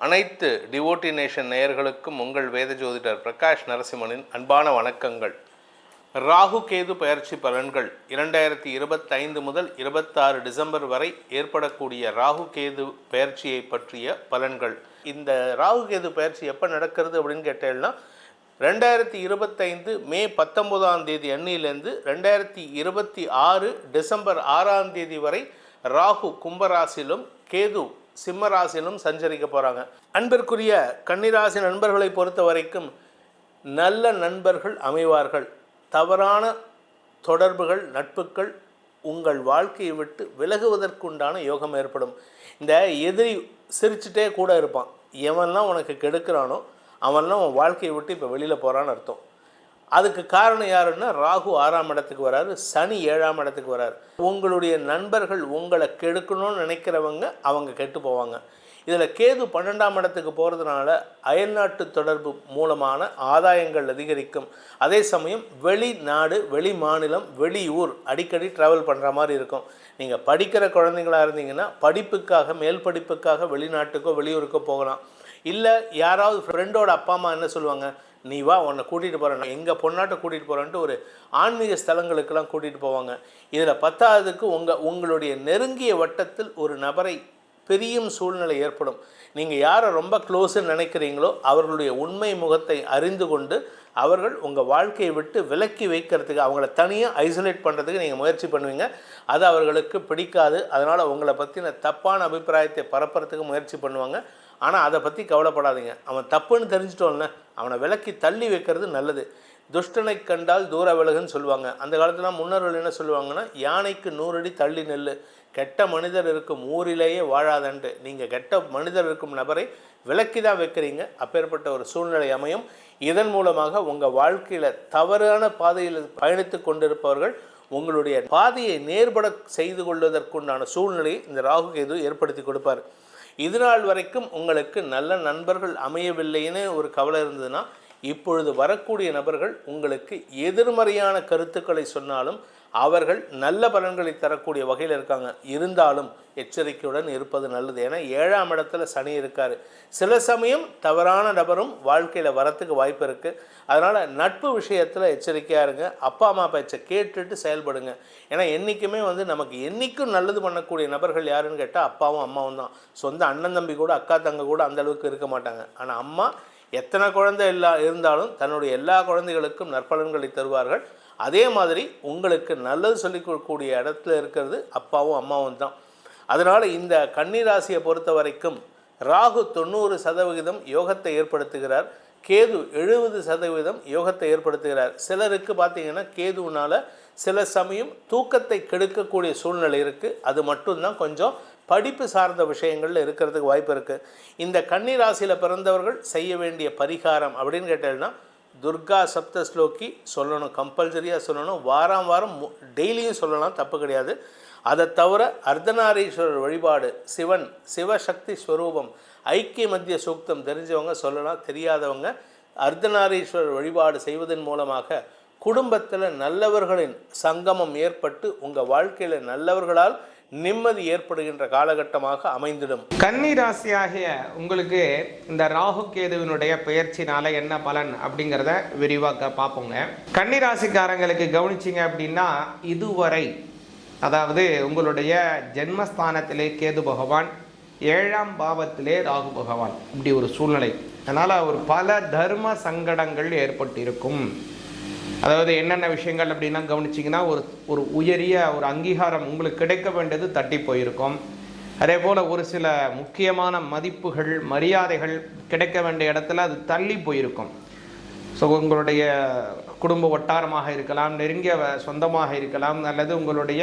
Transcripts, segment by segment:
அனைத்து devotee nation நேயர்களுக்கும் உங்கள் வேத ஜோதிடர் பிரகாஷ் நரசிம்மனின் அன்பான வணக்கங்கள். ராகு கேது பயிற்சி பலன்கள் இரண்டாயிரத்தி இருபத்தைந்து முதல் இருபத்தாறு டிசம்பர் வரை ஏற்படக்கூடிய ராகு கேது பயிற்சியை பற்றிய பலன்கள். இந்த ராகு கேது பயிற்சி எப்போ நடக்கிறது அப்படின்னு கேட்டேன்னா ரெண்டாயிரத்தி இருபத்தைந்து மே பத்தொம்போதாம் தேதி அன்னியிலேருந்து ரெண்டாயிரத்தி இருபத்தி ஆறு டிசம்பர் ஆறாம் தேதி வரை ராகு கும்பராசிலும் கேது சிம்ம ராசியிலும் சஞ்சரிக்க போகிறாங்க அன்பிற்குரிய கன்னிராசி நண்பர்களை பொறுத்த வரைக்கும் நல்ல நண்பர்கள் அமைவார்கள். தவறான தொடர்புகள் நட்புகள் உங்கள் வாழ்க்கையை விட்டு விலகுவதற்குண்டான யோகம் ஏற்படும். இந்த எதிரி சிரிச்சுட்டே கூட இருப்பான். எவன்லாம் உனக்கு கெடுக்கிறானோ அவன்லாம் உன் வாழ்க்கையை விட்டு இப்போ வெளியில் போகிறான்னு அர்த்தம். அதுக்கு காரணம் யாருன்னா ராகு ஆறாம் இடத்துக்கு வராரு சனி ஏழாம் இடத்துக்கு வராரு. உங்களுடைய நண்பர்கள் உங்களை கெடுக்கணும்னு நினைக்கிறவங்க அவங்க கெட்டு போவாங்க. இதில் கேது பன்னெண்டாம் இடத்துக்கு போகிறதுனால அயல்நாட்டு தொடர்பு மூலமான ஆதாயங்கள் அதிகரிக்கும். அதே சமயம் வெளிநாடு வெளி மாநிலம் வெளியூர் அடிக்கடி ட்ராவல் பண்ணுற மாதிரி இருக்கும். நீங்கள் படிக்கிற குழந்தைங்களாக இருந்தீங்கன்னா படிப்புக்காக மேல் படிப்புக்காக வெளிநாட்டுக்கோ வெளியூருக்கோ போகலாம். இல்லை யாராவது ஃப்ரெண்டோட அப்பா அம்மா என்ன சொல்லுவாங்க? நீ வா உன்னை கூட்டிகிட்டு போகிறேன் எங்கள் பொண்ணாட்ட கூட்டிகிட்டு போகிறேன்ட்டு ஒரு ஆன்மீக ஸ்தலங்களுக்கெல்லாம் கூட்டிகிட்டு போவாங்க. இதில் பத்தாவதுக்கு உங்கள் உங்களுடைய நெருங்கிய வட்டத்தில் ஒரு நபரை பெரியும் சூழ்நிலை ஏற்படும். நீங்கள் யாரை ரொம்ப க்ளோஸுன்னு நினைக்கிறீங்களோ அவர்களுடைய உண்மை முகத்தை அறிந்து கொண்டு அவர்கள் உங்கள் வாழ்க்கையை விட்டு விலக்கி வைக்கிறதுக்கு அவங்கள தனியாக ஐசோலேட் பண்ணுறதுக்கு நீங்கள் முயற்சி பண்ணுவீங்க. அது அவர்களுக்கு பிடிக்காது. அதனால் உங்களை பற்றின தப்பான அபிப்பிராயத்தை பரப்புறதுக்கு முயற்சி பண்ணுவாங்க. ஆனால் அதை பற்றி கவலைப்படாதீங்க. அவன் தப்புன்னு தெரிஞ்சிட்டோம்ல அவனை விலக்கி தள்ளி வைக்கிறது நல்லது. துஷ்டனை கண்டால் தூர விலகுன்னு சொல்லுவாங்க. அந்த காலத்தில் முன்னோர்கள் என்ன சொல்லுவாங்கன்னா யானைக்கு நூறடி தள்ளி நெல் கெட்ட மனிதர் இருக்கும் ஊரிலேயே வாழாதன்ட்டு நீங்கள் கெட்ட மனிதர் இருக்கும் நபரை விலக்கி தான் வைக்கிறீங்க. அப்பேற்பட்ட ஒரு சூழ்நிலை அமையும். இதன் மூலமாக உங்கள் வாழ்க்கையில் தவறான பாதையில் பயணித்து கொண்டிருப்பவர்கள் உங்களுடைய பாதையை நேர்பட செய்து கொள்வதற்குண்டான சூழ்நிலையை இந்த ராகு கேது ஏற்படுத்தி கொடுப்பார். இது நாள் வரைக்கும் உங்களுக்கு நல்ல நண்பர்கள் அமையவில்லைன்னு ஒரு கவலை இருந்ததுன்னா இப்பொழுது வரக்கூடிய நபர்கள் உங்களுக்கு எதிர்மறையான கருத்துக்களை சொன்னாலும் அவர்கள் நல்ல பலன்களை தரக்கூடிய வகையில் இருக்காங்க. இருந்தாலும் எச்சரிக்கையுடன் இருப்பது நல்லது. ஏன்னா ஏழாம் இடத்துல சனி இருக்கார். சில சமயம் தவறான நபரும் வாழ்க்கையில் வரத்துக்கு வாய்ப்பு இருக்குது அதனால் நட்பு விஷயத்தில் எச்சரிக்கையாக இருங்க. அப்பா அம்மா பேச்சை கேட்டுட்டு செயல்படுங்க. ஏன்னா என்றைக்குமே வந்து நமக்கு என்றைக்கும் நல்லது பண்ணக்கூடிய நபர்கள் யாருன்னு கேட்டால் அப்பாவும் அம்மாவும் தான். சொந்த அண்ணன் தம்பி கூட அக்கா தங்க கூட அந்த அளவுக்கு இருக்க மாட்டாங்க. ஆனால் அம்மா எத்தனை குழந்தை எல்லா இருந்தாலும் தன்னுடைய எல்லா குழந்தைகளுக்கும் நற்பலன்களை தருவார்கள். அதே மாதிரி உங்களுக்கு நல்லது சொல்லிக் கொடுக்கக்கூடிய இடத்துல இருக்கிறது அப்பாவும் அம்மாவும் தான். அதனால் இந்த கன்னிராசியை பொறுத்த வரைக்கும் ராகு தொண்ணூறு சதவிகிதம் யோகத்தை ஏற்படுத்துகிறார். கேது எழுபது சதவீதம் யோகத்தை ஏற்படுத்துகிறார். சிலருக்கு பார்த்தீங்கன்னா கேதுவுனால் சில சமயம் தூக்கத்தை கெடுக்கக்கூடிய சூழ்நிலை இருக்குது அது மட்டும்தான் கொஞ்சம் படிப்பு சார்ந்த விஷயங்களில் இருக்கிறதுக்கு வாய்ப்பு இருக்குது இந்த கன்னி ராசியில் பிறந்தவர்கள் செய்ய வேண்டிய பரிகாரம் அப்படின்னு கேட்டால்னா துர்கா சப்த ஸ்லோக்கி சொல்லணும் கம்பல்சரியாக சொல்லணும். வாரம் வாரம் டெய்லியும் சொல்லலாம் தப்பு கிடையாது. அதை தவிர அர்த்தநாரீஸ்வரர் வழிபாடு சிவன் சிவசக்தி ஸ்வரூபம் ஐக்கிய மத்திய சூக்தம் தெரிஞ்சவங்க சொல்லலாம் தெரியாதவங்க அர்த்தநாரீஸ்வரர் வழிபாடு செய்வதன் மூலமாக குடும்பத்தில் நல்லவர்களின் சங்கமம் ஏற்பட்டு உங்கள் வாழ்க்கையில் நல்லவர்களால் நிம்மதி ஏற்படுகின்ற காலகட்டமாக அமைந்திடும். கன்னி ராசியாகிய உங்களுக்கு இந்த ராகு கேதுவினுடைய பெயர்ச்சினால என்ன பலன் அப்படிங்கிறத விரிவாக்க பார்ப்போங்க. கன்னி ராசிக்காரங்களுக்கு கவனிச்சிங்க அப்படின்னா இதுவரை அதாவது உங்களுடைய ஜென்மஸ்தானத்திலே கேது பகவான் ஏழாம் பாவத்திலே ராகு பகவான் இப்படி ஒரு சூழ்நிலை. அதனால் ஒரு பல தர்ம சங்கடங்கள் ஏற்பட்டிருக்கும். அதாவது என்னென்ன விஷயங்கள் அப்படின்னா கவனிச்சிங்கன்னா ஒரு ஒரு உயரிய ஒரு அங்கீகாரம் உங்களுக்கு கிடைக்க வேண்டியது தட்டி போயிருக்கும். அதே போல் ஒரு சில முக்கியமான மதிப்புகள் மரியாதைகள் கிடைக்க வேண்டிய இடத்துல அது தள்ளி போயிருக்கும். ஸோ உங்களுடைய குடும்ப வட்டாரமாக இருக்கலாம் நெருங்கிய சொந்தமாக இருக்கலாம் அல்லது உங்களுடைய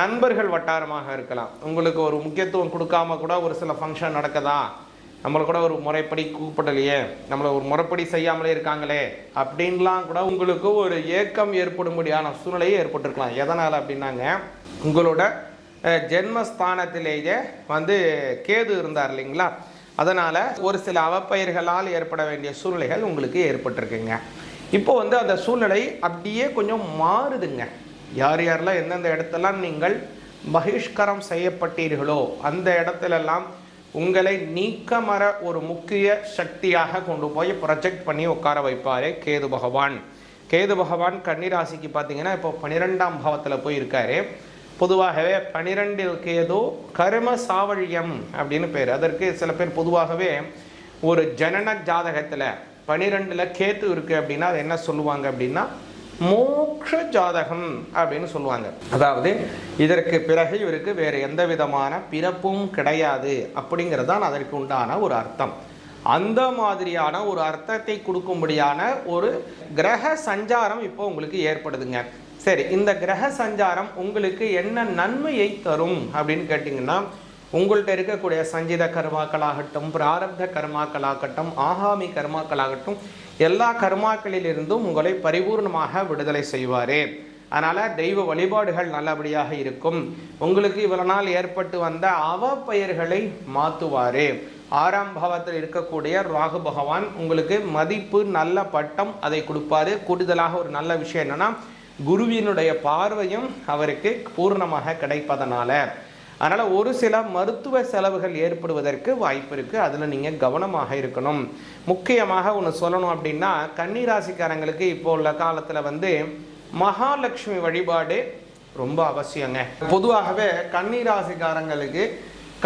நண்பர்கள் வட்டாரமாக இருக்கலாம். உங்களுக்கு ஒரு முக்கியத்துவம் கொடுக்காம கூட ஒரு சில ஃபங்க்ஷன் நடக்குதா? நம்மளை கூட ஒரு முறைப்படி கூப்பிடலையே நம்மளை ஒரு முறைப்படி செய்யாமலே இருக்காங்களே அப்படின்லாம் கூட உங்களுக்கு ஒரு ஏக்கம் ஏற்படும்படியான சூழ்நிலையே ஏற்பட்டிருக்கலாம். எதனால் அப்படின்னாங்க உங்களோட ஜென்மஸ்தானத்திலேயே வந்து கேது இருந்தார் இல்லைங்களா? அதனால் ஒரு சில அவப்பெயர்களால் ஏற்பட வேண்டிய சூழ்நிலைகள் உங்களுக்கு ஏற்பட்டிருக்குங்க. இப்போ வந்து அந்த சூழ்நிலை அப்படியே கொஞ்சம் மாறுதுங்க. யார் யாரெல்லாம் எந்தெந்த இடத்தெல்லாம் நீங்கள் பகிஷ்கரம் செய்யப்பட்டீர்களோ அந்த இடத்துலெல்லாம் உங்களை நீக்கமர ஒரு முக்கிய சக்தியாக கொண்டு போய் ப்ரொஜெக்ட் பண்ணி உட்கார வைப்பார் கேது பகவான். கேது பகவான் கன்னிராசிக்கு பார்த்தீங்கன்னா இப்போ பன்னிரெண்டாம் பாவத்தில் போய் இருக்காரு பொதுவாகவே பனிரெண்டில் கேது கர்ம சாவழியம் அப்படின்னு பேர். அதற்கு சில பேர் பொதுவாகவே ஒரு ஜனன ஜாதகத்தில் பனிரெண்டில் கேத்து இருக்குது அப்படின்னா அது என்ன சொல்லுவாங்க அப்படின்னா மோக்ஷ ஜாதகம் அப்படின்னு சொல்லுவாங்க. அதாவது இதற்கு பிறகு இவருக்கு வேறு எந்த விதமான பிறப்பும் கிடையாது அப்படிங்கிறது தான் அதற்கு உண்டான ஒரு அர்த்தம். அந்த மாதிரியான ஒரு அர்த்தத்தை கொடுக்கும்படியான ஒரு கிரக சஞ்சாரம் இப்போ உங்களுக்கு ஏற்படுதுங்க. சரி இந்த கிரக சஞ்சாரம் உங்களுக்கு என்ன நன்மையை தரும் அப்படின்னு கேட்டிங்கன்னா உங்கள்கிட்ட இருக்கக்கூடிய சஞ்சித கர்மாக்களாகட்டும் பிராரப்த கர்மாக்களாகட்டும் ஆகாமி கர்மாக்களாகட்டும் எல்லா கர்மாக்களிலிருந்தும் உங்களை பரிபூர்ணமாக விடுதலை செய்வாரே. அதனால் தெய்வ வழிபாடுகள் நல்லபடியாக இருக்கும். உங்களுக்கு இவ்வளோ நாள் ஏற்பட்டு வந்த அவப்பெயர்களை மாற்றுவாரே ஆறாம் பாவத்தில் இருக்கக்கூடிய ராகு பகவான் உங்களுக்கு மதிப்பு நல்ல பட்டம் அதை கொடுப்பாரு. கூடுதலாக ஒரு நல்ல விஷயம் என்னன்னா குருவினுடைய பார்வையும் அவருக்கு பூர்ணமாக கிடைப்பதனால. அதனால் ஒரு சில மருத்துவ செலவுகள் ஏற்படுவதற்கு வாய்ப்பு இருக்குது அதில் நீங்கள் கவனமாக இருக்கணும். முக்கியமாக ஒன்று சொல்லணும் அப்படின்னா கன்னிராசிக்காரங்களுக்கு இப்போ உள்ள காலத்தில் வந்து மகாலட்சுமி வழிபாடு ரொம்ப அவசியங்க. பொதுவாகவே கன்னிராசிக்காரங்களுக்கு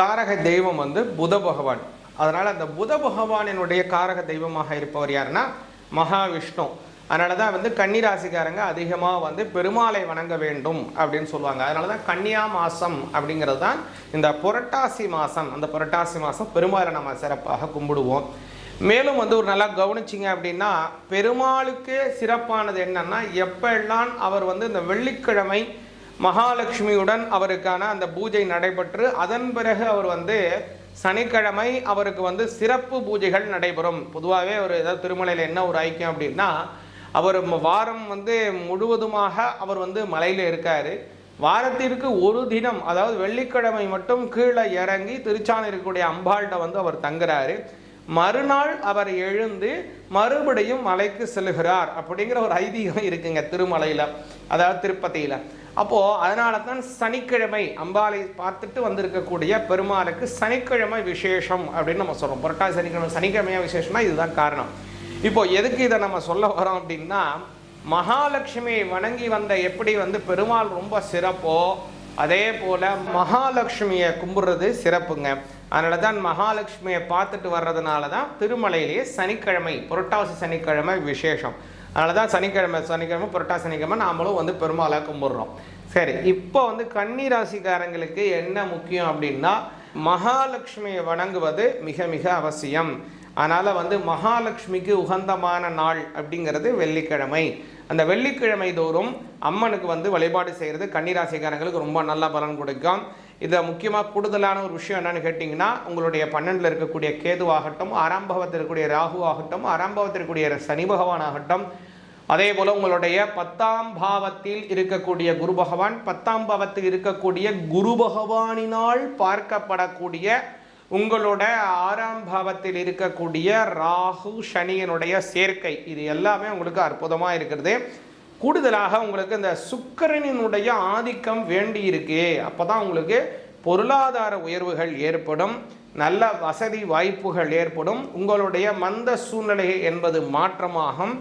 காரக தெய்வம் வந்து புத பகவான். அதனால் அந்த புத பகவானினுடைய காரக தெய்வமாக இருப்பவர் யாருன்னா மகாவிஷ்ணு. அதனால தான் வந்து கன்னிராசிக்காரங்க அதிகமாக வந்து பெருமாளை வணங்க வேண்டும் அப்படின்னு சொல்லுவாங்க. அதனால தான் கன்னியா மாதம் அப்படிங்கிறது தான் இந்த புரட்டாசி மாதம் அந்த புரட்டாசி மாதம் பெருமாளை நம்ம சிறப்பாக கும்பிடுவோம். மேலும் வந்து ஒரு நல்லா கவனிச்சிங்க அப்படின்னா பெருமாளுக்கு சிறப்பானது என்னன்னா எப்பெல்லாம் அவர் வந்து இந்த வெள்ளிக்கிழமை மகாலட்சுமியுடன் அவருக்கான அந்த பூஜை நடைபெற்று அதன் பிறகு அவர் வந்து சனிக்கிழமை அவருக்கு வந்து சிறப்பு பூஜைகள் நடைபெறும். பொதுவாகவே ஒரு ஏதாவது திருமலையில் என்ன ஒரு ஐக்கியம் அப்படின்னா அவர் வாரம் வந்து முழுவதுமாக அவர் வந்து மலையில் இருக்காரு. வாரத்திற்கு ஒரு தினம் அதாவது வெள்ளிக்கிழமை மட்டும் கீழே இறங்கி திருச்சான இருக்கக்கூடிய அம்பாள்கிட்ட வந்து அவர் தங்குறாரு. மறுநாள் அவர் எழுந்து மறுபடியும் மலைக்கு செல்கிறார் அப்படிங்கிற ஒரு ஐதீகம் இருக்குங்க திருமலையில அதாவது திருப்பதியில. அப்போ அதனால தான் சனிக்கிழமை அம்பாளை பார்த்துட்டு வந்திருக்கக்கூடிய பெருமாளுக்கு சனிக்கிழமை விசேஷம் அப்படின்னு நம்ம சொல்றோம். புரட்டாசி சனிக்கிழமை சனிக்கிழமையா விசேஷம்னா இதுதான் காரணம். இப்போ எதுக்கு இதை நம்ம சொல்ல வரோம் அப்படின்னா மகாலட்சுமியை வணங்கி வந்த எப்படி வந்து பெருமாள் ரொம்ப சிறப்போ அதே போல மகாலட்சுமியை கும்பிடுறது சிறப்புங்க. அதனால தான் மகாலட்சுமியை பார்த்துட்டு வர்றதுனால தான் திருமலையிலேயே சனிக்கிழமை புரட்டாசி சனிக்கிழமை விசேஷம். அதனால தான் சனிக்கிழமை சனிக்கிழமை புரட்டாசி சனிக்கிழமை நாமளும் வந்து பெருமாளை கும்பிடுறோம். சரி இப்போ வந்து கன்னி ராசிக்காரங்களுக்கு என்ன முக்கியம் அப்படின்னா மகாலட்சுமியை வணங்குவது மிக மிக அவசியம். அதனால் வந்து மகாலட்சுமிக்கு உகந்தமான நாள் அப்படிங்கிறது வெள்ளிக்கிழமை. அந்த வெள்ளிக்கிழமை தோறும் அம்மனுக்கு வந்து வழிபாடு செய்கிறது கன்னிராசிக்காரங்களுக்கு ரொம்ப நல்ல பலன் கொடுக்கும். இதில் முக்கியமாக கூடுதலான ஒரு விஷயம் என்னன்னு கேட்டிங்கன்னா உங்களுடைய பன்னெண்டில் இருக்கக்கூடிய கேதுவாகட்டும் ஆறாம் பாவத்தில் இருக்கக்கூடிய ராகு ஆகட்டும் ஆறாம் பாவத்தில் இருக்கக்கூடிய சனி பகவான் ஆகட்டும் அதே போல் உங்களுடைய பத்தாம் பாவத்தில் இருக்கக்கூடிய குரு பகவான் பத்தாம் பாவத்தில் இருக்கக்கூடிய குரு பகவானினால் பார்க்கப்படக்கூடிய உங்களோட ஆறாம் பாவத்தில் இருக்கக்கூடிய ராகு சனியனுடைய சேர்க்கை இது எல்லாமே உங்களுக்கு அற்புதமாக இருக்கிறது. கூடுதலாக உங்களுக்கு இந்த சுக்கிரனினுடைய ஆதிக்கம் வேண்டி இருக்கு. அப்பதான் உங்களுக்கு பொருளாதார உயர்வுகள் ஏற்படும் நல்ல வசதி வாய்ப்புகள் ஏற்படும். உங்களுடைய மந்த சூழ்நிலை என்பது மாற்றமாகும்.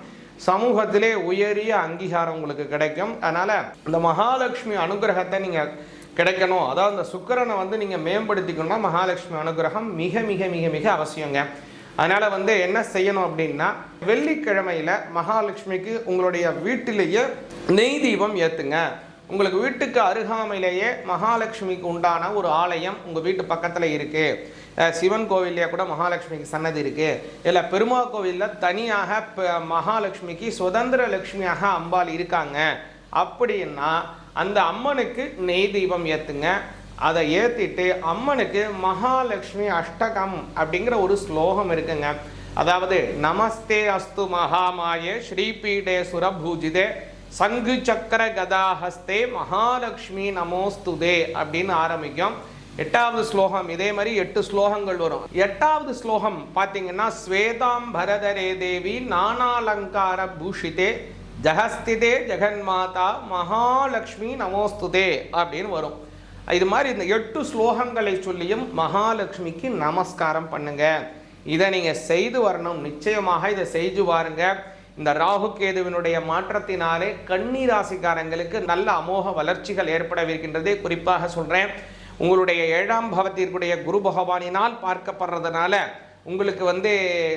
சமூகத்திலே உயரிய அங்கீகாரம் உங்களுக்கு கிடைக்கும். அதனால் இந்த மகாலட்சுமி அனுகிரகத்தை நீங்கள் கிடைக்கணும். அதாவது அந்த சுக்கரனை வந்து நீங்கள் மேம்படுத்திக்கணும்னா மகாலட்சுமி அனுகிரகம் மிக மிக மிக மிக அவசியங்க. அதனால் வந்து என்ன செய்யணும் அப்படின்னா வெள்ளிக்கிழமையில் மகாலட்சுமிக்கு உங்களுடைய வீட்டிலேயே நெய் தீபம் ஏற்றுங்க உங்களுக்கு வீட்டுக்கு அருகாமையிலேயே மகாலட்சுமிக்கு உண்டான ஒரு ஆலயம் உங்கள் வீட்டு பக்கத்தில் இருக்குது சிவன் கோவில்லையே கூட மகாலட்சுமிக்கு சன்னதி இருக்குது இல்லை பெருமா கோவில்ல தனியாக மகாலட்சுமிக்கு சுதந்திர லட்சுமியாக அம்பாள் இருக்காங்க. அப்படின்னா அந்த அம்மனுக்கு நெய் தீபம் ஏற்றுங்க அதை ஏற்றிட்டு அம்மனுக்கு மகாலட்சுமி அஷ்டகம் அப்படிங்கிற ஒரு ஸ்லோகம் இருக்குங்க. அதாவது நமஸ்தே அஸ்து மகாமாயே ஸ்ரீபீடே சுரபூஜிதே சங்கு சக்கர கதாஹஸ்தே மகாலட்சுமி நமோஸ்துதே அப்படின்னு ஆரம்பிக்கும். எட்டாவது ஸ்லோகம் இதே மாதிரி எட்டு ஸ்லோகங்கள் வரும். எட்டாவது ஸ்லோகம் பார்த்தீங்கன்னா ஸ்வேதாம் பரதரே தேவி நானாலங்கார பூஷிதே ஜகஸ்திதே ஜெகன்மாதா மகாலட்சுமி நமோஸ்துதே அப்படின்னு வரும். இது மாதிரி இந்த எட்டு ஸ்லோகங்களை சொல்லியும் மகாலட்சுமிக்கு நமஸ்காரம் பண்ணுங்க. இதை நீங்கள் செய்து வரணும். நிச்சயமாக இதை செய்து பாருங்க இந்த ராகு கேதுவினுடைய மாற்றத்தினாலே கன்னி ராசிக்காரங்களுக்கு நல்ல அமோக வளர்ச்சிகள் ஏற்படவிருக்கின்றது குறிப்பாக சொல்கிறேன் உங்களுடைய ஏழாம் பவத்திற்குடைய குரு பகவானினால் பார்க்கப்படுறதுனால உங்களுக்கு வந்து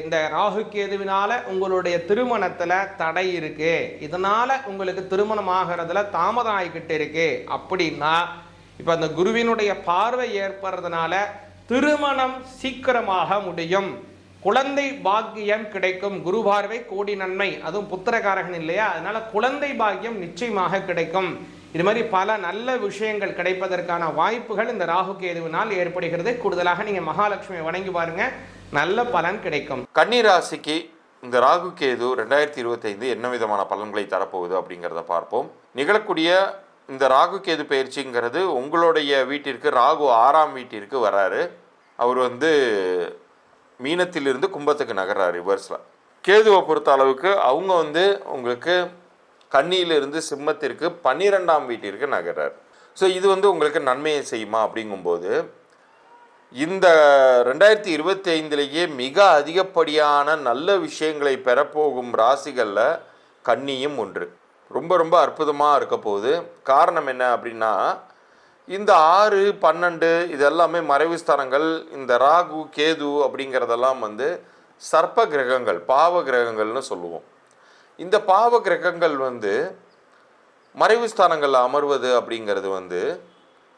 இந்த ராகு கேதுவினால உங்களுடைய திருமணத்தில் தடை இருக்கு. இதனால உங்களுக்கு திருமணம் ஆகிறதுல தாமதம் ஆகிக்கிட்டு இருக்கு. அப்படின்னா இப்போ அந்த குருவினுடைய பார்வை ஏற்படுறதுனால திருமணம் சீக்கிரமாக முடியும். குழந்தை பாக்கியம் கிடைக்கும். குரு பார்வை கோடி நன்மை. அதுவும் புத்திரகாரகன் இல்லையா? அதனால குழந்தை பாக்கியம் நிச்சயமாக கிடைக்கும். இது மாதிரி பல நல்ல விஷயங்கள் கிடைப்பதற்கான வாய்ப்புகள் இந்த ராகு கேதுவினால் ஏற்படுகிறது. கூடுதலாக நீங்கள் மகாலட்சுமி வணங்கி பாருங்கள் நல்ல பலன் கிடைக்கும். கன்னிராசிக்கு இந்த ராகு கேது ரெண்டாயிரத்தி இருபத்தைந்து என்ன விதமான பலன்களை தரப்போகுது அப்படிங்கிறத பார்ப்போம். நிகழக்கூடிய இந்த ராகு கேது பயிற்சிங்கிறது உங்களுடைய வீட்டிற்கு ராகு ஆறாம் வீட்டிற்கு வராரு. அவர் வந்து மீனத்திலிருந்து கும்பத்துக்கு நகர்றார் ரிவர்ஸில். கேதுவை பொறுத்த அளவுக்கு அவங்க வந்து உங்களுக்கு கண்ணியிலிருந்து சிம்மத்திற்கு பன்னிரெண்டாம் வீட்டிற்கு நகர்றார். ஸோ இது வந்து உங்களுக்கு நன்மையை செய்யுமா அப்படிங்கும்போது இந்த ரெண்டாயிரத்தி இருபத்தி ஐந்துலேயே மிக அதிகப்படியான நல்ல விஷயங்களை பெறப்போகும் ராசிகளில் கன்னியும் ஒன்று. ரொம்ப ரொம்ப அற்புதமாக இருக்க போகுது. காரணம் என்ன அப்படின்னா இந்த ஆறு பன்னெண்டு இதெல்லாமே மறைவு ஸ்தானங்கள் இந்த ராகு கேது அப்படிங்கிறதெல்லாம் வந்து சர்ப்ப கிரகங்கள் பாவ கிரகங்கள்னு சொல்லுவோம். இந்த பாவ கிரகங்கள் வந்து மறைவு ஸ்தானங்களில் அமர்வது அப்படிங்கிறது வந்து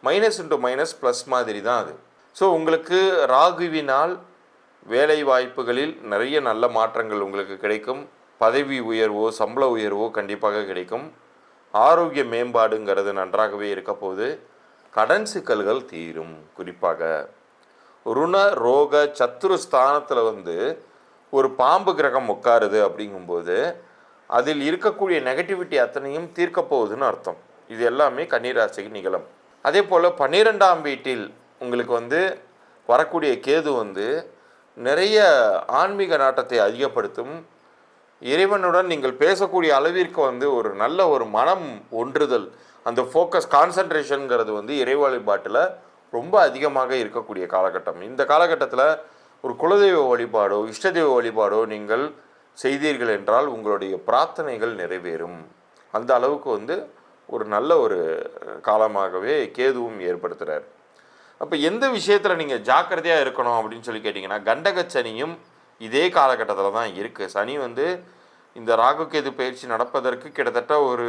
மைனஸ் இன்ட்டு மைனஸ் ப்ளஸ் மாதிரி தான் அது. ஸோ உங்களுக்கு ராகுவினால் வேலை வாய்ப்புகளில் நிறைய நல்ல மாற்றங்கள் உங்களுக்கு கிடைக்கும். பதவி உயர்வோ சம்பள உயர்வோ கண்டிப்பாக கிடைக்கும். ஆரோக்கிய மேம்பாடுங்கிறது நன்றாகவே இருக்கபோது கடன் சிக்கல்கள் தீரும் குறிப்பாக. ருண ரோக சத்துரு ஸ்தானத்தில் வந்து ஒரு பாம்பு கிரகம் உட்காருது அப்படிங்கும்போது அதில் இருக்கக்கூடிய நெகட்டிவிட்டி அத்தனையும் தீர்க்க போகுதுன்னு அர்த்தம். இது எல்லாமே கன்னிராசிக்கு நிகழும். அதே போல் பன்னிரெண்டாம் வீட்டில் உங்களுக்கு வந்து வரக்கூடிய கேது வந்து நிறைய ஆன்மீக நாட்டத்தை அதிகப்படுத்தும். இறைவனுடன் நீங்கள் பேசக்கூடிய அளவிற்கு வந்து ஒரு நல்ல ஒரு மனம் ஒன்றுதல். அந்த ஃபோக்கஸ் கான்சன்ட்ரேஷனுங்கிறது வந்து இறை வழிபாட்டில் ரொம்ப அதிகமாக இருக்கக்கூடிய காலகட்டம். இந்த காலகட்டத்தில் ஒரு குலதெய்வ வழிபாடோ இஷ்ட தெய்வ வழிபாடோ நீங்கள் செய்தீர்கள் என்றால் உங்களுடைய பிரார்த்தனைகள் நிறைவேறும். அந்த அளவுக்கு வந்து ஒரு நல்ல ஒரு காலமாகவே கேதுவும் ஏற்படுத்துகிறார் அப்போ எந்த விஷயத்தில் நீங்கள் ஜாக்கிரதையாக இருக்கணும் அப்படின்னு சொல்லி கேட்டிங்கன்னா கண்டக சனியும் இதே காலகட்டத்தில் தான் இருக்குது சனி வந்து இந்த ராகுகேது பயிற்சி நடப்பதற்கு கிட்டத்தட்ட ஒரு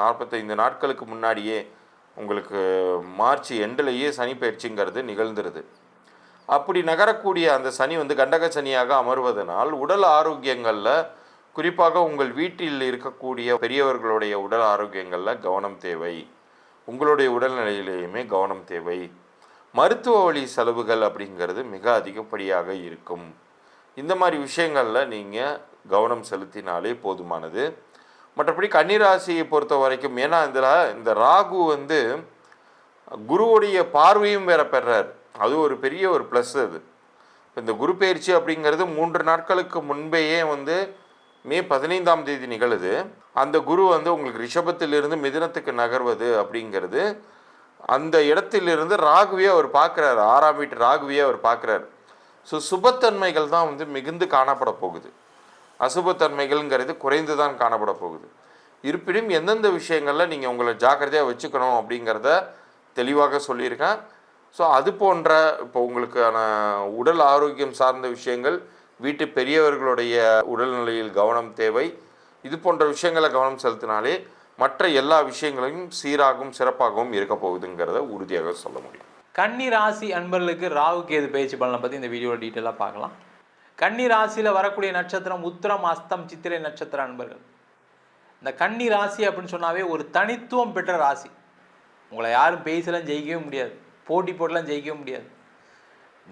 நாற்பத்தைந்து நாட்களுக்கு முன்னாடியே உங்களுக்கு மார்ச் எண்டிலேயே சனி பயிற்சிங்கிறது நிகழ்ந்துருது. அப்படி நகரக்கூடிய அந்த சனி வந்து கண்டக சனியாக அமர்வதனால் உடல் ஆரோக்கியங்களில் குறிப்பாக உங்கள் வீட்டில் இருக்கக்கூடிய பெரியவர்களுடைய உடல் ஆரோக்கியங்களில் கவனம் தேவை. உங்களுடைய உடல்நிலையிலேயுமே கவனம் தேவை. மருத்துவ வழி செலவுகள் அப்படிங்கிறது மிக அதிகப்படியாக இருக்கும். இந்த மாதிரி விஷயங்களில் நீங்கள் கவனம் செலுத்தினாலே போதுமானது. மற்றபடி கன்னிராசியை பொறுத்த வரைக்கும் ஏன்னா இதில் இந்த ராகு வந்து குருவுடைய பார்வையும் வேற பெறார். அது ஒரு பெரிய ஒரு ப்ளஸ் அது. இந்த குரு பயிற்சி அப்படிங்கிறது மூன்று நாட்களுக்கு முன்பேயே வந்து மே பதினைந்தாம் தேதி நிகழுது. அந்த குரு வந்து உங்களுக்கு ரிஷபத்திலிருந்து மிதனத்துக்கு நகர்வது அப்படிங்கிறது அந்த இடத்திலிருந்து ராகுவியை அவர் பார்க்குறாரு. ஆறாம் வீட்டு ராகுவியை அவர் பார்க்குறாரு. ஸோ சுபத்தன்மைகள் தான் வந்து மிகுந்து காணப்பட போகுது. அசுபத்தன்மைகள்ங்கிறது குறைந்து தான் காணப்பட போகுது. இருப்பினும் எந்தெந்த விஷயங்களில் நீங்கள் உங்களை ஜாக்கிரதையாக வச்சுக்கணும் அப்படிங்கிறத தெளிவாக சொல்லியிருக்கேன். ஸோ அது போன்ற இப்போ உங்களுக்கான உடல் ஆரோக்கியம் சார்ந்த விஷயங்கள் வீட்டு பெரியவர்களுடைய உடல்நிலையில் கவனம் தேவை. இது போன்ற விஷயங்களை கவனம் செலுத்தினாலே மற்ற எல்லா விஷயங்களையும் சீராகவும் சிறப்பாகவும் இருக்க போகுதுங்கிறத உறுதியாக சொல்ல முடியும். கன்னி ராசி அன்பர்களுக்கு ராகு கேது பயிற்சி பலனை பற்றி இந்த வீடியோவில் டீட்டெயிலாக பார்க்கலாம். கன்னி ராசியில் வரக்கூடிய நட்சத்திரம் உத்திரம் அஸ்தம் சித்திரை நட்சத்திர அன்பர்கள். இந்த கன்னி ராசி அப்படின்னு சொன்னாவே ஒரு தனித்துவம் பெற்ற ராசி. உங்களை யாரும் பேசலாம் ஜெயிக்கவே முடியாது. போட்டி போட்டெல்லாம் ஜெயிக்கவே முடியாது.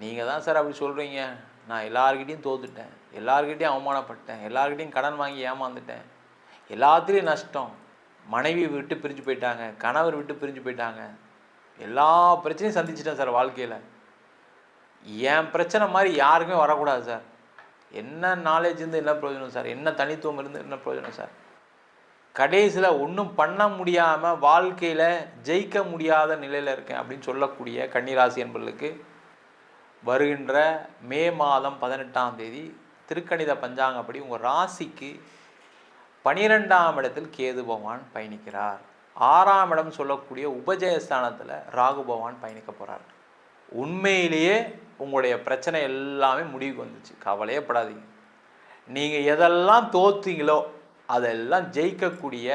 நீங்கள் தான் சார் அப்படி சொல்கிறீங்க நான் எல்லாருக்கிட்டையும் தோத்துட்டேன். எல்லாருக்கிட்டையும் அவமானப்பட்டேன். எல்லாருக்கிட்டையும் கடன் வாங்கி ஏமாந்துட்டேன். எல்லாத்துலேயும் நஷ்டம். மனைவி விட்டு பிரிஞ்சு போயிட்டாங்க கணவர் விட்டு பிரிஞ்சு போயிட்டாங்க. எல்லா பிரச்சனையும் சந்திச்சிட்டேன் சார் வாழ்க்கையில். என் பிரச்சனை மாதிரி யாருக்குமே வரக்கூடாது சார். என்ன நாலேஜ் இருந்து என்ன பிரயோஜனம் சார்? என்ன தனித்துவம் இருந்து என்ன பிரயோஜனம் சார்? கடைசியில் ஒன்றும் பண்ண முடியாமல் வாழ்க்கையில் ஜெயிக்க முடியாத நிலையில் இருக்கேன் அப்படின்னு சொல்லக்கூடிய கன்னிராசி என்பர்களுக்கு வருகின்ற மே மாதம் பதினெட்டாம் தேதி திருக்கணித பஞ்சாங்கப்படி உங்கள் ராசிக்கு பனிரெண்டாம் இடத்தில் கேது பகவான் பயணிக்கிறார். ஆறாம் இடம் சொல்லக்கூடிய உபஜயஸ்தானத்தில் ராகு பகவான் பயணிக்க போகிறார் உண்மையிலேயே உங்களுடைய பிரச்சனை எல்லாமே முடிவுக்கு வந்துச்சு. கவலையே படாதீங்க. நீங்கள் எதெல்லாம் தோத்தீங்களோ அதெல்லாம் ஜெயிக்கக்கூடிய